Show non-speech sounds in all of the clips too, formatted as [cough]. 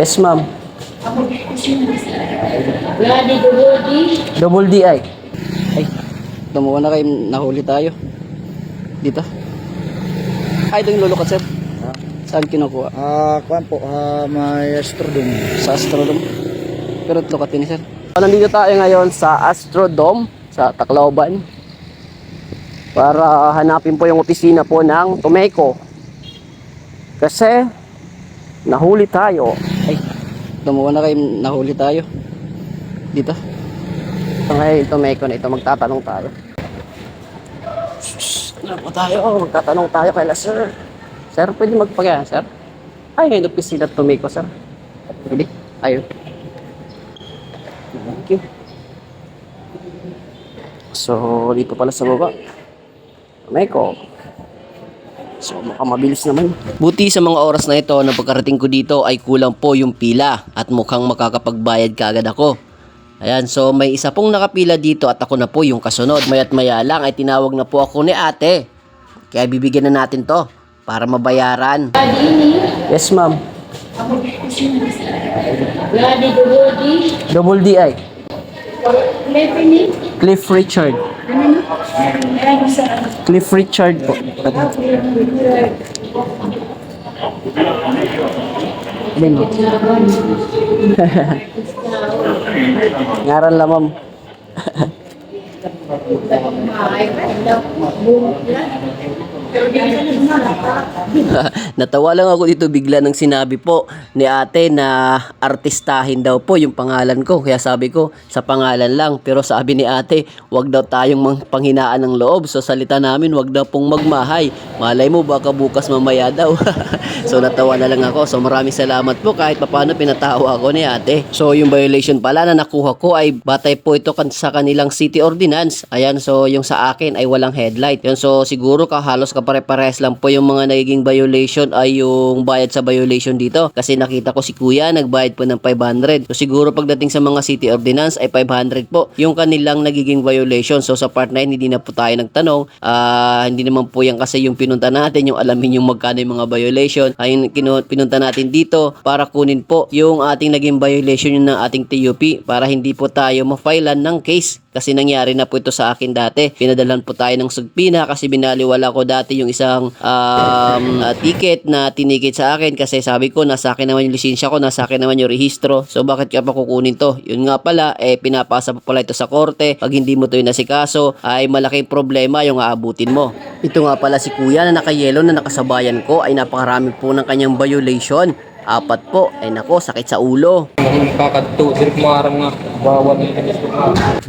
Yes, ma'am. Ladi Dugodi. Double D ay. Ay, tumuha na kayo. Nahuli tayo. Dito. Ay, ito yung lulukat, sir. Saan kinukuha? Ah, kuan po, ah, may astrodome. Sa Astrodome. Pero lukat din, sir. Nandito tayo ngayon sa Astrodome sa Tacloban para hanapin po yung opisina po ng Tomeco. Kasi nahuli tayo. Tumuha na kayo. Nahuli tayo. Dito. So ngayon, Tomeco na ito. Magtatanong tayo. Ano tayo? Magtatanong tayo kay sir. Sir, pwede magpagaya, sir? Ay, ngayon opisina ng Tomeco, sir. Pwede? Ayun. Thank you. So, dito pala sa baba. Meko. So, baka mabilis naman. Buti sa mga oras na ito na pagkarating ko dito ay kulang po yung pila at mukhang makakapagbayad kaagad ako. Ayan, so may isa pong nakapila dito at ako na po yung kasunod. Mayat maya lang ay tinawag na po ako ni ate. Kaya bibigyan na natin to para mabayaran. Yes, ma'am. Double D ay. Cliff Richard. Cliff Richard po. Mo? [laughs] Ngaran lang, ma'am. [laughs] [laughs] Natawa lang ako dito bigla nang sinabi po ni ate na artistahin daw po yung pangalan ko. Kaya sabi ko, sa pangalan lang. Pero sabi ni ate, wag daw tayong panghinaan ng loob. So salita namin, wag daw pong magmahay. Malay mo, baka bukas mamaya daw. [laughs] so natawa na lang ako. So maraming salamat po kahit papano pinatawa ako ni ate. So yung violation pala na nakuha ko ay batay po ito sa kanilang city ordinance. Ayan, so yung sa akin ay walang headlight. Yun, so siguro ka halos kapare-pares lang po yung mga nagiging violation ay yung bayad sa violation dito. Kasi nakita ko si kuya nagbayad po ng 500. So siguro pagdating sa mga city ordinance ay 500 po yung kanilang nagiging violation. So sa part 9 hindi na po tayo nagtanong. Ah, hindi naman po yan kasi yung pinunta natin yung alamin yung magkano yung mga violation. Ay pinunta natin dito para kunin po yung ating naging violation yung ng ating TUP para hindi po tayo ma-filean ng case kasi nangyari na po ito sa akin dati. Pinadalan po tayo ng sugpina kasi binaliwala ko dati yung isang um, ah, ticket na tinikit sa akin kasi sabi ko nasa akin naman yung lisensya ko, nasa akin naman yung rehistro. So bakit ka pa kukunin to? Yun nga pala, eh pinapasa pa pala ito sa korte. Pag hindi mo to inasikaso, ay malaking problema yung aabutin mo. Ito nga pala si kuya na nakayelo na nakasabayan ko ay napakarami po ng kanyang violation. Apat po, ay nako, sakit sa ulo. Kakadto, sirip mo aram nga, bawal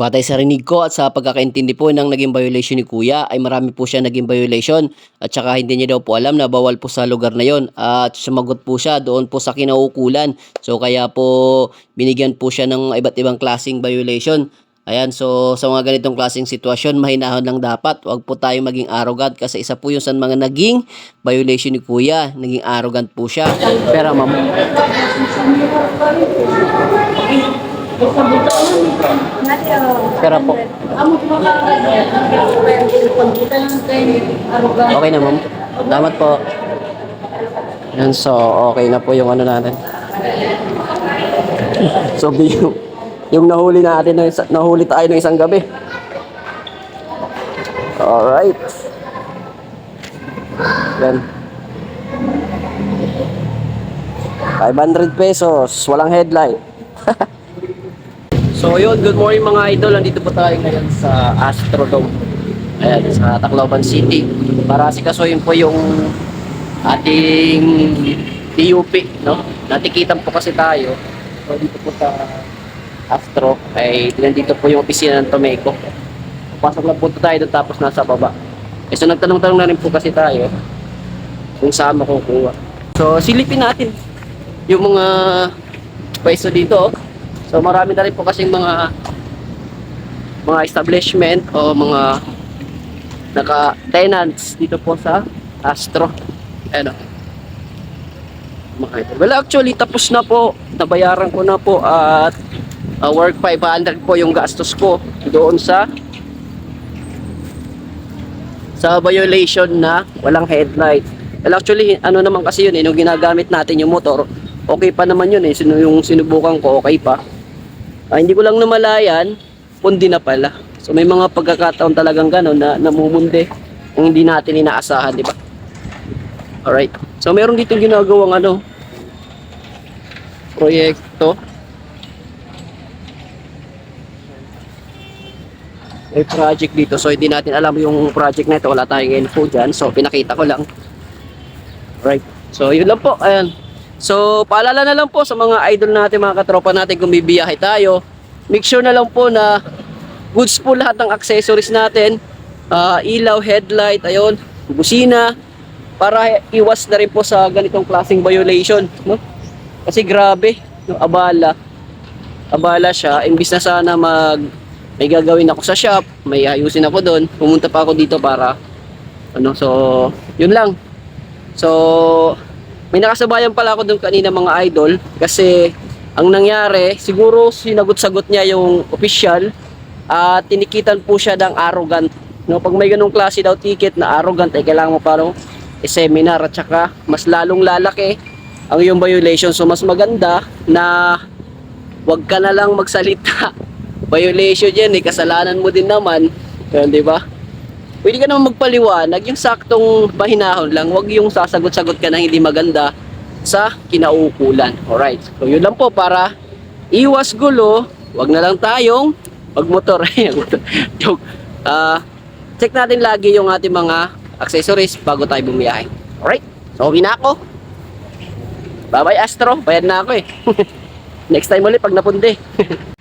Batay sa rinig ko at sa pagkakaintindi po ng naging violation ni Kuya ay marami po siya naging violation at saka hindi niya daw po alam na bawal po sa lugar na yon at sumagot po siya doon po sa kinaukulan. So kaya po binigyan po siya ng iba't ibang klaseng violation. Ayan, so sa mga ganitong klaseng sitwasyon, mahinahon lang dapat. Huwag po tayo maging arrogant kasi isa po yung sa mga naging violation ni Kuya. Naging arrogant po siya. Pero ma'am, Pera po. Okay na, ma'am. Salamat po. Yan, so, okay na po yung ano natin. [laughs] So, yung, yung nahuli natin, ng isa- nahuli tayo ng isang gabi. Alright. Yan. 500 pesos, walang headlight. [laughs] So yun, good morning mga idol. Nandito po tayo ngayon sa Astrodome. Ayan, sa Tacloban City. Para sikasuhin po yung ating TUP, no? Natikitan po kasi tayo. So dito po sa Astro, ay nandito po yung opisina ng Tomeco. Pasok lang po tayo doon tapos nasa baba. Eh, so nagtanong-tanong na rin po kasi tayo kung saan makukuha. So silipin natin yung mga pwesto dito. So marami na rin po kasing mga mga establishment o mga naka tenants dito po sa Astro. Ano? Mga ito. Well actually tapos na po. Nabayaran ko na po at uh, work 500 po yung gastos ko doon sa sa violation na walang headlight. Well actually ano naman kasi yun eh, nung ginagamit natin yung motor okay pa naman yun eh. Sino yung sinubukan ko, okay pa. Ah, hindi ko lang namalayan, pundi na pala. So may mga pagkakataon talagang gano'n na namumundi kung hindi natin inaasahan, di ba? Alright. So meron dito ginagawang ano, proyekto. May project dito. So hindi natin alam yung project na ito. Wala tayong info dyan. So pinakita ko lang. Right. So yun lang po. Ayan. So paalala na lang po sa mga idol natin, mga katropa natin kung bibiyahe tayo. Make sure na lang po na goods po lahat ng accessories natin. Ah, ilaw, headlight, ayun, busina. Para iwas na rin po sa ganitong klaseng violation. No? Kasi grabe, yung abala. Abala siya. Imbis na sana mag may gagawin ako sa shop, may ayusin ako doon. Pumunta pa ako dito para ano, so yun lang. So may nakasabayan pala ako doon kanina mga idol kasi ang nangyari, siguro sinagot-sagot niya yung official at tinikitan po siya ng arrogant. No, pag may ganung klase daw ticket na arrogant ay kailangan mo parang i-seminar at saka mas lalong lalaki ang iyong violation. So mas maganda na wag ka na lang magsalita. [laughs] Violation yan eh, kasalanan mo din naman. Yan, di ba? Pwede ka naman magpaliwanag, yung saktong mahinahon lang, wag yung sasagot-sagot ka na hindi maganda sa kinaukulan. Alright, so yun lang po para iwas gulo, wag na lang tayong magmotor. [laughs] Joke. Ah, check natin lagi yung ating mga accessories bago tayo bumiyahe. Alright, so uwi na ako. Bye-bye Astro, bayad na ako eh. [laughs] Next time ulit pag napunde. [laughs]